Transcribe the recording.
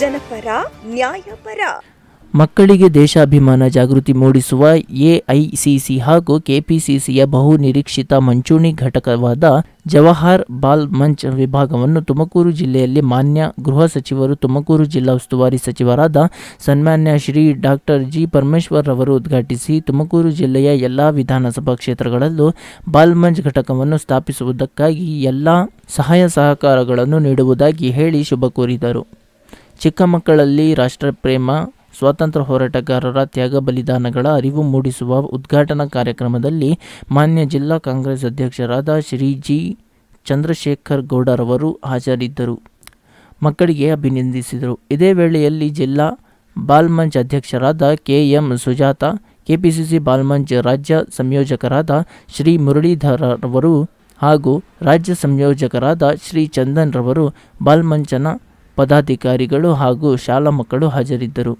ನ್ಯಾಯಪರ. ಮಕ್ಕಳಿಗೆ ದೇಶಾಭಿಮಾನ ಜಾಗೃತಿ ಮೂಡಿಸುವ ಎಐಸಿಸಿ ಹಾಗೂ ಕೆಪಿಸಿಸಿಯ ಬಹು ನಿರೀಕ್ಷಿತ ಮಂಚೂಣಿ ಘಟಕವಾದ ಜವಾಹರ್ ಬಾಲ್ ಮಂಚ್ ವಿಭಾಗವನ್ನು ತುಮಕೂರು ಜಿಲ್ಲೆಯಲ್ಲಿ ಮಾನ್ಯ ಗೃಹ ಸಚಿವರು, ತುಮಕೂರು ಜಿಲ್ಲಾ ಉಸ್ತುವಾರಿ ಸಚಿವರಾದ ಸನ್ಮಾನ್ಯ ಶ್ರೀ ಡಾಕ್ಟರ್ ಜಿ ಪರಮೇಶ್ವರ್ ಅವರು ಉದ್ಘಾಟಿಸಿ ತುಮಕೂರು ಜಿಲ್ಲೆಯ ಎಲ್ಲ ವಿಧಾನಸಭಾ ಕ್ಷೇತ್ರಗಳಲ್ಲೂ ಬಾಲ್ ಮಂಚ್ ಘಟಕವನ್ನು ಸ್ಥಾಪಿಸುವುದಕ್ಕಾಗಿ ಎಲ್ಲ ಸಹಾಯ ಸಹಕಾರಗಳನ್ನು ನೀಡುವುದಾಗಿ ಹೇಳಿ ಶುಭ ಕೋರಿದರು. ಚಿಕ್ಕ ಮಕ್ಕಳಲ್ಲಿ ರಾಷ್ಟ್ರಪ್ರೇಮ, ಸ್ವಾತಂತ್ರ್ಯ ಹೋರಾಟಗಾರರ ತ್ಯಾಗ ಬಲಿದಾನಗಳ ಅರಿವು ಮೂಡಿಸುವ ಉದ್ಘಾಟನಾ ಕಾರ್ಯಕ್ರಮದಲ್ಲಿ ಮಾನ್ಯ ಜಿಲ್ಲಾ ಕಾಂಗ್ರೆಸ್ ಅಧ್ಯಕ್ಷರಾದ ಶ್ರೀ ಜಿ ಚಂದ್ರಶೇಖರ್ ಗೌಡರವರು ಹಾಜರಿದ್ದರು. ಮಕ್ಕಳಿಗೆ ಅಭಿನಂದಿಸಿದರು. ಇದೇ ವೇಳೆಯಲ್ಲಿ ಜಿಲ್ಲಾ ಬಾಲ್ಮಂಜ್ ಅಧ್ಯಕ್ಷರಾದ K M Sujatha, KPCC Balmanch ರಾಜ್ಯ ಸಂಯೋಜಕರಾದ ಶ್ರೀ ಮುರಳೀಧರರವರು ಹಾಗೂ ರಾಜ್ಯ ಸಂಯೋಜಕರಾದ ಶ್ರೀ ಚಂದನ್ ರವರು ಬಾಲ್ ಮಂಚನ ಪದಾಧಿಕಾರಿಗಳು ಹಾಗೂ ಶಾಲಾ ಮಕ್ಕಳು ಹಾಜರಿದ್ದರು.